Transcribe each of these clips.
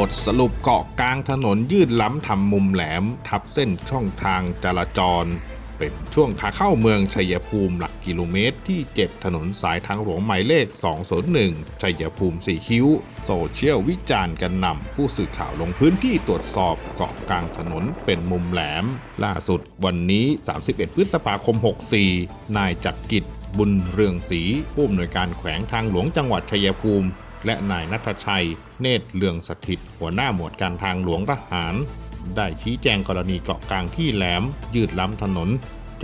บทสรุปเกาะกลางถนนยืดล้ำทำมุมแหลม ทับเส้นช่องทางจราจร เป็นช่วงขาเข้าเมืองชัยภูมิหลักกิโลเมตรที่ 7 ถนนสายทางหลวงหมายเลข 201 ชัยภูมิ4คิ้ว โซเชียลวิจารณ์กันนำผู้สื่อข่าวลงพื้นที่ตรวจสอบเกาะกลางถนนเป็นมุมแหลม ล่าสุดวันนี้ 31 พฤษภาคม 64 นายจักรกิจบุญเรืองศรีผู้อำนวยการแขวงทางหลวงจังหวัดชัยภูมิ และนายนัทชัย เนตรเลืองสถิต หัวหน้าหมวดการทางหลวงทหาร ได้ชี้แจงกรณีเกาะกลางที่แหลม ยืดล้ำถนน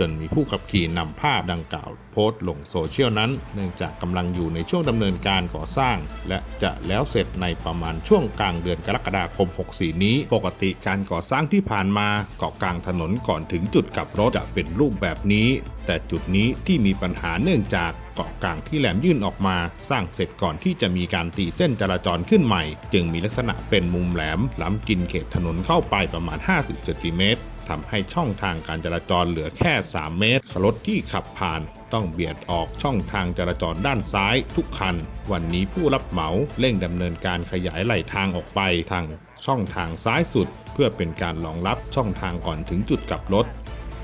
จนมีผู้ขับขี่นำภาพดังกล่าวโพสต์ลงโซเชียลนั้น เนื่องจากกำลังอยู่ในช่วงดำเนินการก่อสร้าง และจะแล้วเสร็จในประมาณช่วงกลางเดือนกรกฎาคม 64 นี้ ปกติการก่อสร้างที่ผ่านมาเกาะกลางถนนก่อนถึงจุดกลับรถจะเป็นรูปแบบนี้ แต่จุดนี้ที่มีปัญหาเนื่องจากเกาะกลางที่แหลมยื่นออกมา สร้างเสร็จก่อนที่จะมีการตีเส้นจราจรขึ้นใหม่ จึงมีลักษณะเป็นมุมแหลมล้ำกินเขตถนนเข้าไปประมาณ 50 เซนติเมตร ทำให้ช่องทางการจราจรเหลือแค่ 3 เมตร รถที่ขับผ่านต้องเบียดออกช่องทางจราจรด้านซ้ายทุกคัน วันนี้ผู้รับเหมาเร่งดำเนินการขยายไหลทางออกไปทางช่องทางซ้ายสุด เพื่อเป็นการรองรับช่องทางก่อนถึงจุดกลับรถ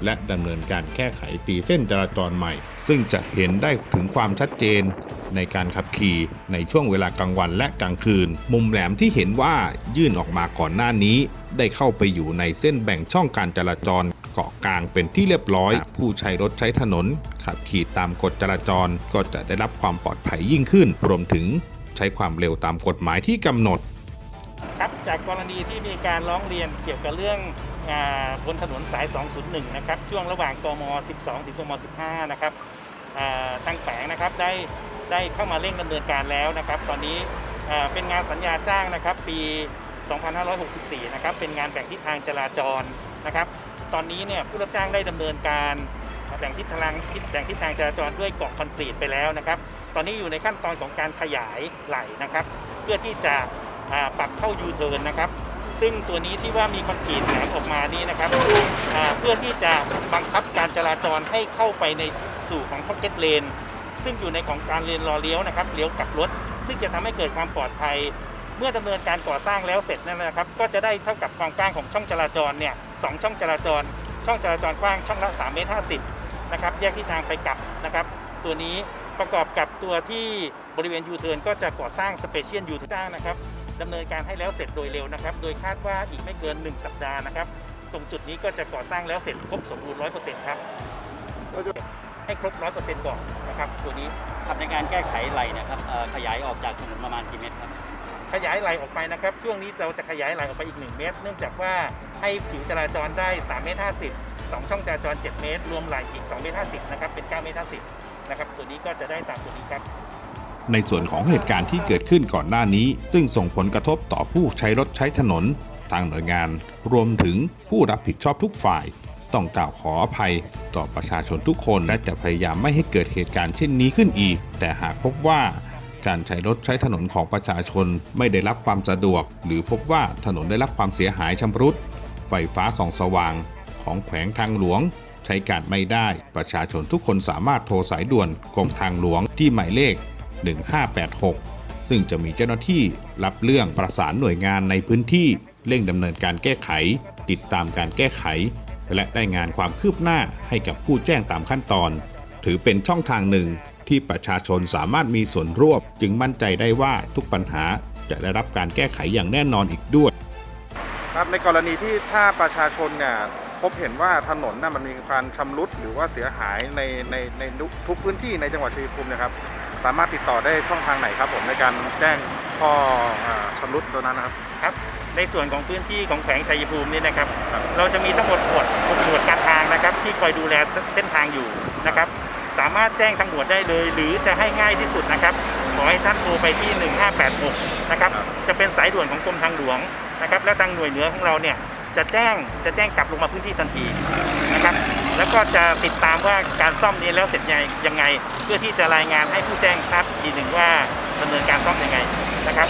และดำเนินการแก้ไขตีเส้นจราจรใหม่ ซึ่งจะเห็นได้ถึงความชัดเจน ในการขับขี่ในช่วงเวลากลางวันและกลางคืน มุมแหลมที่เห็นว่ายื่นออกมาก่อนหน้านี้ ได้เข้าไปอยู่ในเส้นแบ่งช่องการจราจรเกาะกลางเป็นที่เรียบร้อย ผู้ใช้รถใช้ถนน ขับขี่ตามกฎจราจรก็จะได้รับความปลอดภัยยิ่งขึ้น รวมถึงใช้ความเร็วตามกฎหมายที่กำหนด จากกรณีที่มีการร้องเรียนเกี่ยวกับเรื่องอบนถนนสาย 201 นะครับ ช่วงระหว่างกม 12 ถึงกม 15 นะครับอ่าทางแฝงนะครับได้ได้เข้ามาเร่งดำเนินการแล้วนะครับ ตอนนี้เป็นงานสัญญาจ้างนะครับ ปี 2564 นะครับ เป็นงานแบ่งทิศทางจราจรนะครับ ตอนนี้เนี่ยผู้รับจ้างได้ดำเนินการแบ่งทิศทางทิศแบ่งทิศทางจราจรด้วยเกาะคอนกรีตไปแล้วนะครับ ตอนนี้อยู่ในขั้นตอนของการขยายไหลนะครับ เพื่อที่จะ ปรับเข้ายูเทิร์นนะครับ ซึ่งตัวนี้ที่ว่ามีคอนกรีตแหลมออกมานี่นะครับเพื่อที่จะบังคับการจราจรให้เข้าไปในสู่ของพ็อกเก็ตเลนซึ่งอยู่ในของการเลนรอเลี้ยวนะครับเลี้ยวกลับรถ ซึ่งจะทำให้เกิดความปลอดภัย เมื่อดำเนินการก่อสร้างแล้วเสร็จนั่นนะครับ ก็จะได้เท่ากับความกว้างของช่องจราจรเนี่ยสองช่องจราจร ช่องจราจรกว้างช่องละ3เมตร50นะครับแยกที่ทางไปกลับนะครับ ตัวนี้ประกอบกับตัวที่บริเวณยูเทิร์นก็จะก่อสร้างสเปเชียลยูเทิร์นนะครับ ดำเนินการให้แล้วเสร็จโดยเร็วนะครับ โดยคาดว่าอีกไม่เกิน 1 สัปดาห์นะครับ ตรงจุดนี้ก็จะก่อสร้างแล้วเสร็จครบสมบูรณ์100%ครับให้ครบ100%ก่อนนะครับตัวนี้ครับในการแก้ไขไหลเนะครับเอ่อขยายออกจากถนนประมาณกี่เมตรครับขยายไหลออกไปนะครับ ช่วงนี้เราจะขยายไหลออกไปอีก 1 เมตร เนื่องจากว่าให้ผิวจราจรได้3เมตร50 2 ช่องจราจร 7 เมตร รวมไหลอีก2เมตร50นะครับเป็น9เมตร50นะครับตัวนี้ก็จะได้ตามตัวนี้ครับ ในส่วนของเหตุการณ์ที่เกิดขึ้นก่อนหน้านี้ ซึ่งส่งผลกระทบต่อผู้ใช้รถใช้ถนน ทางหน่วยงาน รวมถึงผู้รับผิดชอบทุกฝ่าย ต้องกล่าวขออภัยต่อประชาชนทุกคน และจะพยายามไม่ให้เกิดเหตุการณ์เช่นนี้ขึ้นอีก แต่หากพบว่าการใช้รถใช้ถนนของประชาชนไม่ได้รับความสะดวก หรือพบว่าถนนได้รับความเสียหายชำรุด ไฟฟ้าส่องสว่าง ของแขวงทางหลวง ใช้การไม่ได้ ประชาชนทุกคนสามารถโทรสายด่วนกรมทางหลวงที่หมายเลข 1586 ซึ่งจะมีเจ้าหน้าที่รับเรื่องประสานหน่วยงานในพื้นที่เร่งดำเนินการแก้ไข ติดตามการแก้ไข และได้งานความคืบหน้าให้กับผู้แจ้งตามขั้นตอน ถือเป็นช่องทางหนึ่งที่ประชาชนสามารถมีส่วนร่วมจึงมั่นใจได้ว่าทุกปัญหาจะได้รับการแก้ไขอย่างแน่นอนอีกด้วย ครับในกรณีที่ถ้าประชาชนเนี่ยพบเห็นว่าถนนน่ะมันมีการชำรุดหรือว่าเสียหายในในในทุกพื้นที่ในจังหวัดชัยภูมินะครับ สามารถติดต่อได้ช่องทางไหนครับผมในการแจ้งข้ออ่าชำรุดตัวนั้นนะครับ ครับ ในส่วนของพื้นที่ของแขวงชัยภูมินี่นะครับ เราจะมีทั้งหมดหมวดหกหมวดการทางนะครับ ที่คอยดูแลเส้นทางอยู่นะครับ สามารถแจ้งทางหมวดได้เลย หรือจะให้ง่ายที่สุดนะครับ ขอให้ท่านโทรไปที่ 1586 นะครับครับ จะเป็นสายด่วนของกรมทางหลวงนะครับ และทางหน่วยเหนือของเราเนี่ยจะแจ้งจะแจ้งกลับลงมาพื้นที่ทันทีนะครับ แล้วก็จะติดตามว่าการซ่อมนี้แล้วเสร็จยังไงยังไง เพื่อที่จะรายงานให้ผู้แจ้งทราบอีกทีหนึ่งว่าดำเนินการซ่อมยังไงนะครับ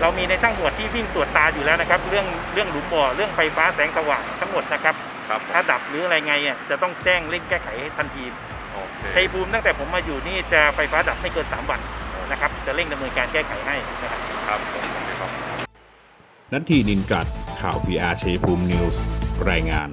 เรามีในช่างตรวจที่วิ่งตรวจตาอยู่แล้วนะครับ เรื่องเรื่องหลุมบ่อเรื่องไฟฟ้าแสงสว่างทั้งหมดนะครับครับถ้าดับหรืออะไรไงอะจะต้องแจ้งเร่งแก้ไขให้ทันทีโอเคชัยภูมิตั้งแต่ผมมาอยู่นี่จะไฟฟ้าดับไม่เกิน 3 วันนะครับ จะเร่งดำเนินการแก้ไขให้นะครับครับผมครับนัททีนินกัดข่าว PR ชัยภูมินิวส์รายงาน